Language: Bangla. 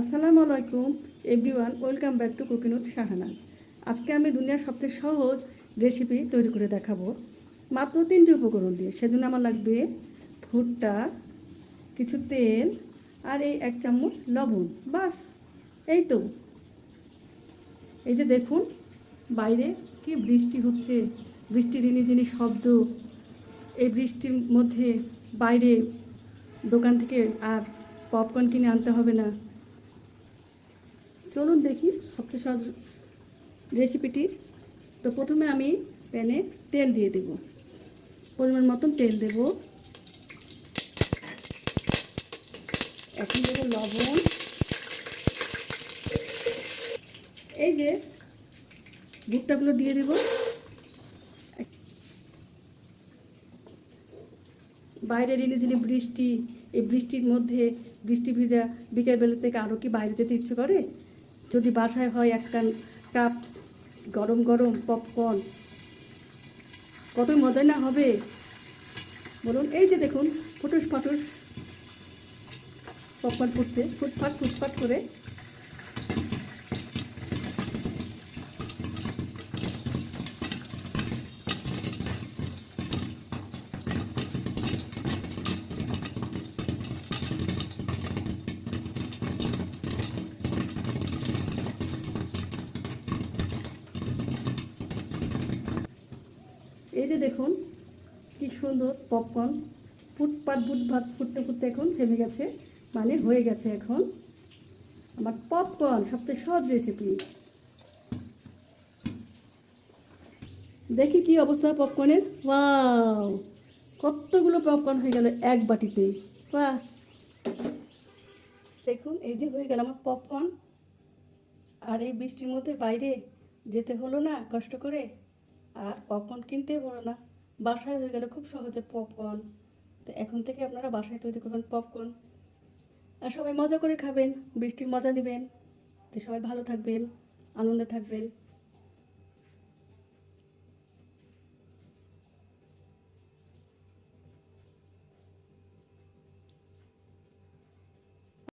আসসালামু আলাইকুম everyone welcome back to cooking with Shahanaz আজকে আমি দুনিয়ার সবচেয়ে সহজ রেসিপি তৈরি করে দেখাবো। মাত্র তিনটি উপকরণ দিয়ে। সেজন্য আমার লাগবে ভুট্টা, কিছু তেল আর এই এক চামচ লবণ। বাস, এই তো। এই যে দেখুন, বাইরে কি বৃষ্টি হচ্ছে। বৃষ্টির রিনিঝিনি শব্দ, এই বৃষ্টির মধ্যে বাইরে দোকান থেকে আর পপকর্ন কিনে আনতে হবে না। চলুন দেখি সবচেয়ে সহজ রেসিপিটি তো প্রথমে আমি প্যানে তেল দিয়ে দেব। পরিমাণ মতন তেল দেব। এখন দেবো লবণ। এই যে ভুট্টাগুলো দিয়ে দেব। বাইরে রিনিঝিনি বৃষ্টি, এই বৃষ্টির মধ্যে বৃষ্টি ভিজা বিকেলবেলা থেকে আরও কি বাইরে যেতে ইচ্ছে করে? যদি বাসায় হয় একটা কাপ গরম গরম পপকর্ন কত মজাই না হবে? বলুন, এই যে দেখুন, ফুটুস ফাটুস। পপকর্ন ফুটছে, ফুটফাট ফুটফাট করে। এই যে দেখুন, কি সুন্দর পপকর্ন ফুটপাট ভাত ফুটতে ফুটতে এখন থেমে গেছে মানে হয়ে গেছে এখন। আমার পপকর্ন সবচেয়ে সহজ রেসিপি দেখি কি অবস্থা পপকর্নের ওয়াও কতগুলো পপকর্ন হয়ে গেল এক বাটিতে। বাহ! দেখুন, এই যে হয়ে গেল আমার পপকর্ন আর এই বৃষ্টির মধ্যে বাইরে যেতে হলো না, কষ্ট করে? আর পপকর্ন কিনতেই হলো না। বাসায় হয়ে গেলে খুব সহজে পপকর্ন তো এখন থেকে আপনারা বাসায় তৈরি করবেন পপকর্ন আর সবাই মজা করে খাবেন, বৃষ্টির মজা নেবেন। তো সবাই ভালো থাকবেন, আনন্দে থাকবেন।